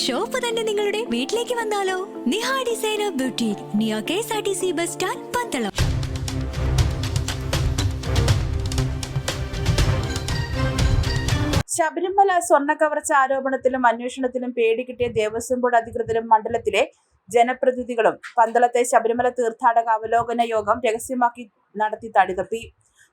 Shop തന്നെ നിങ്ങളുടെ വീട്ടിലേക്ക് വന്നാലോ? Niha designer beauty Niya K S R T C bus stand Pandalam. Sabarimala സ്വർണ കവർച്ച ആരോപണത്തിലും അന്വേഷണത്തിലും പേടി കിട്ടിയ ദേവസ്വം ബോർഡ് അധികൃതരും മണ്ഡലത്തിലെ ജനപ്രതിനിധികളും പന്തളത്തെ ശബരിമല തീർത്ഥാടക അവലോകന യോഗം രഹസ്യമാക്കി നടത്തി തടിതപ്പി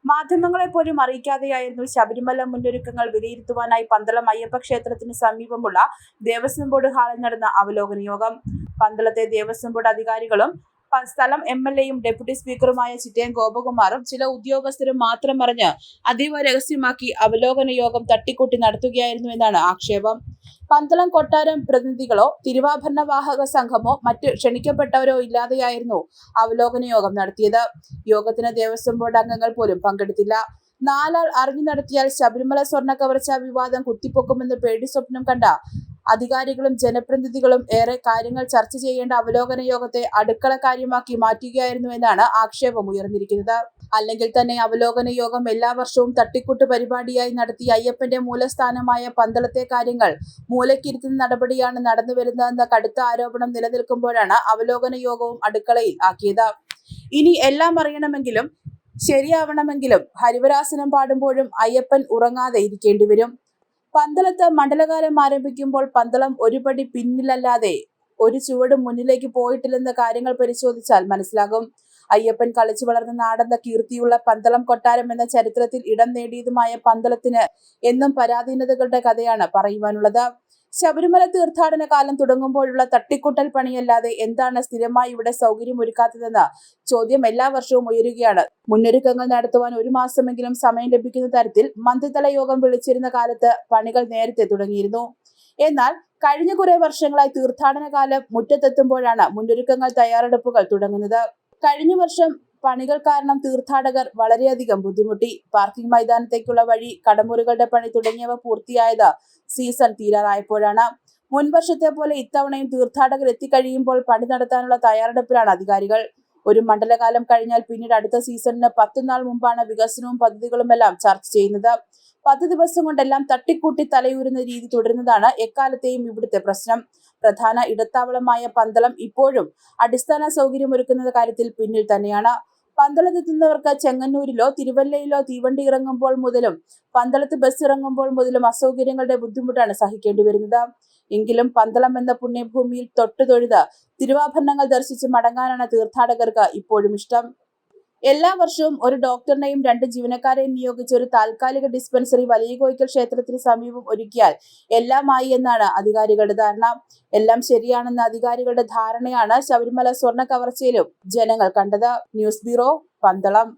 മാധ്യമങ്ങളെ പോലും അറിയിക്കാതെയായിരുന്നു ശബരിമല മുന്നൊരുക്കങ്ങൾ വിലയിരുത്തുവാനായി പന്തളം അയ്യപ്പ ക്ഷേത്രത്തിന് സമീപമുള്ള ദേവസ്വം ബോർഡ് ഹാളിൽ നടന്ന അവലോകന യോഗം. പന്തളത്തെ ദേവസ്വം ബോർഡ് അധികാരികളും സ്ഥലം എം എൽ എയും ഡെപ്യൂട്ടി സ്പീക്കറുമായ ചിറ്റയം ഗോപകുമാറും ചില ഉദ്യോഗസ്ഥരും മാത്രം അറിഞ്ഞ് അതീവ രഹസ്യമാക്കി അവലോകന യോഗം തട്ടിക്കൂട്ടി നടത്തുകയായിരുന്നു എന്നാണ് ആക്ഷേപം. പന്തളം കൊട്ടാരം പ്രതിനിധികളോ തിരുവാഭരണ വാഹക സംഘമോ മറ്റ് ക്ഷണിക്കപ്പെട്ടവരോ ഇല്ലാതെയായിരുന്നു അവലോകന യോഗം നടത്തിയത്. യോഗത്തിന് ദേവസ്വം ബോർഡ് അംഗങ്ങൾ പോലും പങ്കെടുത്തില്ല. നാലാൾ അറിഞ്ഞു നടത്തിയാൽ ശബരിമല സ്വർണ കവർച്ച വിവാദം കുത്തിപ്പൊക്കുമെന്ന് പേടി സ്വപ്നം കണ്ട അധികാരികളും ജനപ്രതിനിധികളും ഏറെ കാര്യങ്ങൾ ചർച്ച ചെയ്യേണ്ട അവലോകന യോഗത്തെ അടുക്കള കാര്യമാക്കി മാറ്റുകയായിരുന്നു എന്നാണ് ആക്ഷേപം ഉയർന്നിരിക്കുന്നത്. അല്ലെങ്കിൽ തന്നെ അവലോകന യോഗം എല്ലാ വർഷവും തട്ടിക്കൂട്ട് പരിപാടിയായി നടത്തി അയ്യപ്പന്റെ മൂലസ്ഥാനമായ പന്തളത്തെ കാര്യങ്ങൾ മൂലക്കിരുത്തുന്ന നടപടിയാണ് നടന്നു വരുന്നതെന്ന കടുത്ത ആരോപണം നിലനിൽക്കുമ്പോഴാണ് അവലോകന യോഗവും അടുക്കളയിൽ ആക്കിയത്. ഇനി എല്ലാം അറിയണമെങ്കിലും ശരിയാവണമെങ്കിലും ഹരിവരാസനം പാടുമ്പോഴും അയ്യപ്പൻ ഉറങ്ങാതെ ഇരിക്കേണ്ടി വരും. പന്തളത്ത് മണ്ഡലകാലം ആരംഭിക്കുമ്പോൾ പന്തളം ഒരുപടി പിന്നിലല്ലാതെ ഒരു ചുവട് മുന്നിലേക്ക് പോയിട്ടില്ലെന്ന കാര്യങ്ങൾ പരിശോധിച്ചാൽ മനസ്സിലാകും. അയ്യപ്പൻ കളിച്ചു വളർന്ന നാടെന്ന കീർത്തിയുള്ള പന്തളം കൊട്ടാരം എന്ന ചരിത്രത്തിൽ ഇടം നേടിയതുമായ പന്തളത്തിന് എന്നും പരാധീനതകളുടെ കഥയാണ് പറയുവാനുള്ളത്. ശബരിമല തീർത്ഥാടന കാലം തുടങ്ങുമ്പോഴുള്ള തട്ടിക്കൂട്ടൽ പണിയല്ലാതെ എന്താണ് സ്ഥിരമായി ഇവിടെ സൗകര്യമൊരുക്കാത്തതെന്ന ചോദ്യം എല്ലാ വർഷവും ഉയരുകയാണ്. മുന്നൊരുക്കങ്ങൾ നടത്തുവാൻ ഒരു മാസമെങ്കിലും സമയം ലഭിക്കുന്ന തരത്തിൽ മന്ത്രിതല യോഗം വിളിച്ചിരുന്ന കാലത്ത് പണികൾ നേരത്തെ തുടങ്ങിയിരുന്നു. എന്നാൽ കഴിഞ്ഞ കുറെ വർഷങ്ങളായി തീർത്ഥാടന കാലം മുറ്റത്തെത്തുമ്പോഴാണ് മുന്നൊരുക്കങ്ങൾ തയ്യാറെടുപ്പുകൾ തുടങ്ങുന്നത്. കഴിഞ്ഞ വർഷം പണികൾ കാരണം തീർത്ഥാടകർ വളരെയധികം ബുദ്ധിമുട്ടി. പാർക്കിംഗ് മൈതാനത്തേക്കുള്ള വഴി കടമുറികളുടെ പണി തുടങ്ങിയവ പൂർത്തിയായത് സീസൺ തീരാറായപ്പോഴാണ്. മുൻ വർഷത്തെ പോലെ ഇത്തവണയും തീർത്ഥാടകർ എത്തിക്കഴിയുമ്പോൾ പണി നടത്താനുള്ള തയ്യാറെടുപ്പിലാണ് അധികാരികൾ. ഒരു മണ്ഡലകാലം കഴിഞ്ഞാൽ പിന്നീട് അടുത്ത സീസണിന് പത്തുനാൾ മുമ്പാണ് വികസനവും പദ്ധതികളും എല്ലാം ചർച്ച ചെയ്യുന്നത്. പത്ത് ദിവസം കൊണ്ടെല്ലാം തട്ടിക്കൂട്ടി തലയൂരുന്ന രീതി തുടരുന്നതാണ് എക്കാലത്തെയും ഇവിടുത്തെ പ്രശ്നം. പ്രധാന ഇടത്താവളമായ പന്തളം ഇപ്പോഴും അടിസ്ഥാന സൗകര്യമൊരുക്കുന്ന കാര്യത്തിൽ പിന്നിൽ തന്നെയാണ്. പന്തളത്തെത്തുന്നവർക്ക് ചെങ്ങന്നൂരിലോ തിരുവല്ലയിലോ തീവണ്ടി ഇറങ്ങുമ്പോൾ മുതലും പന്തളത്ത് ബസ് ഇറങ്ങുമ്പോൾ മുതലും അസൗകര്യങ്ങളുടെ ബുദ്ധിമുട്ടാണ് സഹിക്കേണ്ടി വരുന്നത്. എങ്കിലും പന്തളം എന്ന പുണ്യഭൂമിയിൽ തൊട്ടു തൊഴുത് തിരുവാഭരണങ്ങൾ ദർശിച്ച് മടങ്ങാനാണ് തീർത്ഥാടകർക്ക് ഇപ്പോഴും ഇഷ്ടം. എല്ലാ വർഷവും ഒരു ഡോക്ടറിനെയും രണ്ട് ജീവനക്കാരെയും നിയോഗിച്ച് ഒരു താൽക്കാലിക ഡിസ്പെൻസറി വലിയ കോയിക്കൽ ക്ഷേത്രത്തിന് സമീപം ഒരുക്കിയാൽ എല്ലാമായി എന്നാണ് അധികാരികളുടെ ധാരണ. എല്ലാം ശരിയാണെന്ന അധികാരികളുടെ ധാരണയാണ് ശബരിമല സ്വർണ കവർച്ചയിലും ജനങ്ങൾ കണ്ടത്. News bureau Pandalam.